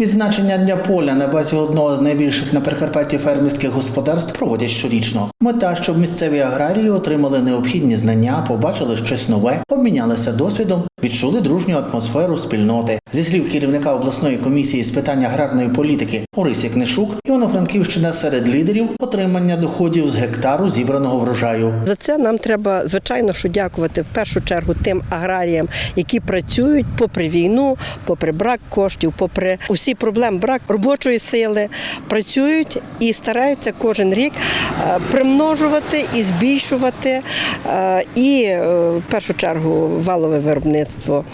Відзначення дня поля на базі одного з найбільших на Прикарпатті фермерських господарств проводять щорічно. Мета, щоб місцеві аграрії отримали необхідні знання, побачили щось нове, обмінялися досвідом, відчули дружню атмосферу спільноти. Зі слів керівника обласної комісії з питань аграрної політики Орисі Книшук, Івано-Франківщина серед лідерів отримання доходів з гектару зібраного врожаю. За це нам треба звичайно що дякувати в першу чергу тим аграріям, які працюють попри війну, попри брак коштів, попри усі проблеми, брак робочої сили, працюють і стараються кожен рік е, примножувати і збільшувати е, і е, в першу чергу валове виробництво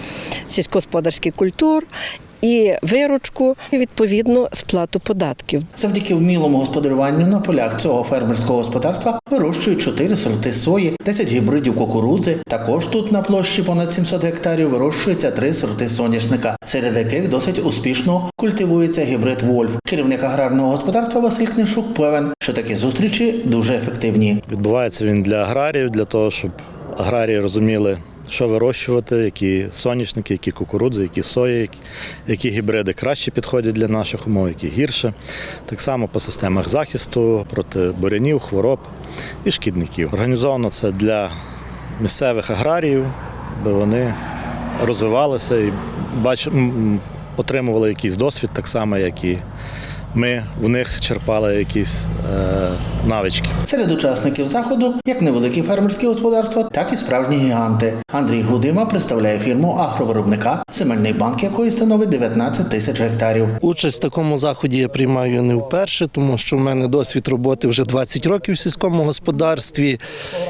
сільськогосподарських культур. І виручку, і відповідно сплату податків. Завдяки вмілому господарюванню на полях цього фермерського господарства вирощують 4 сорти сої, 10 гібридів кукурудзи. Також тут на площі понад 700 гектарів вирощується 3 сорти соняшника, серед яких досить успішно культивується гібрид Вольф. Керівник аграрного господарства Василь Книшук певен, що такі зустрічі дуже ефективні. Відбувається він для аграріїв, для того, щоб аграрії розуміли, що вирощувати, які соняшники, які кукурудзи, які сої, які- гібриди краще підходять для наших умов, які гірше. Так само по системах захисту проти бурянів, хвороб і шкідників. Організовано це для місцевих аграріїв, аби вони розвивалися і отримували якийсь досвід, так само, як і ми в них черпали якісь е, навички. Серед учасників заходу як невеликі фермерські господарства, так і справжні гіганти. Андрій Гудима представляє фірму агровиробника, земельний банк якої становить 19 тисяч гектарів. Участь в такому заході я приймаю не вперше, тому що в мене досвід роботи вже 20 років в сільському господарстві.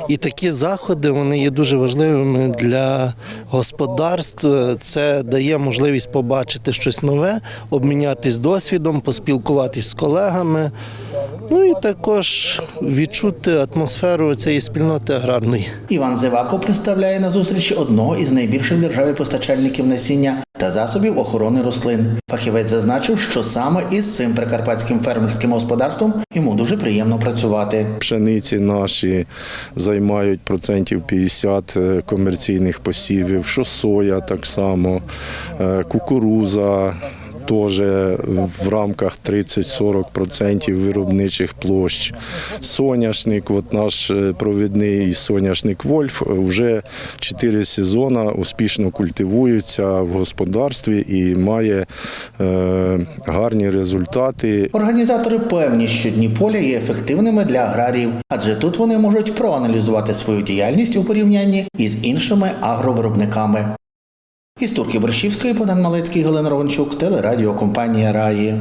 І такі заходи вони є дуже важливими для господарств. Це дає можливість побачити щось нове, обмінятись досвідом, поспілкуватись з колегами. Ну і також відчути атмосферу цієї спільноти аграрної. Іван Зевако представляє на зустрічі одного із найбільших державі постачальників насіння та засобів охорони рослин. Фахівець зазначив, що саме із цим прикарпатським фермерським господарством йому дуже приємно працювати. Пшениці наші займають процентів 50 е, комерційних посівів, що соя так само, е, кукуруза. Теж в рамках 30-40% виробничих площ. Соняшник, от наш е, провідний соняшник Вольф, е, вже 4 сезони успішно культивується в господарстві і має е, гарні результати. Організатори певні, що дні поля є ефективними для аграріїв, адже тут вони можуть проаналізувати свою діяльність у порівнянні із іншими агровиробниками. Із Турки Борщівської Богдан Малецький, Галина Рованчук, телерадіокомпанія Раї.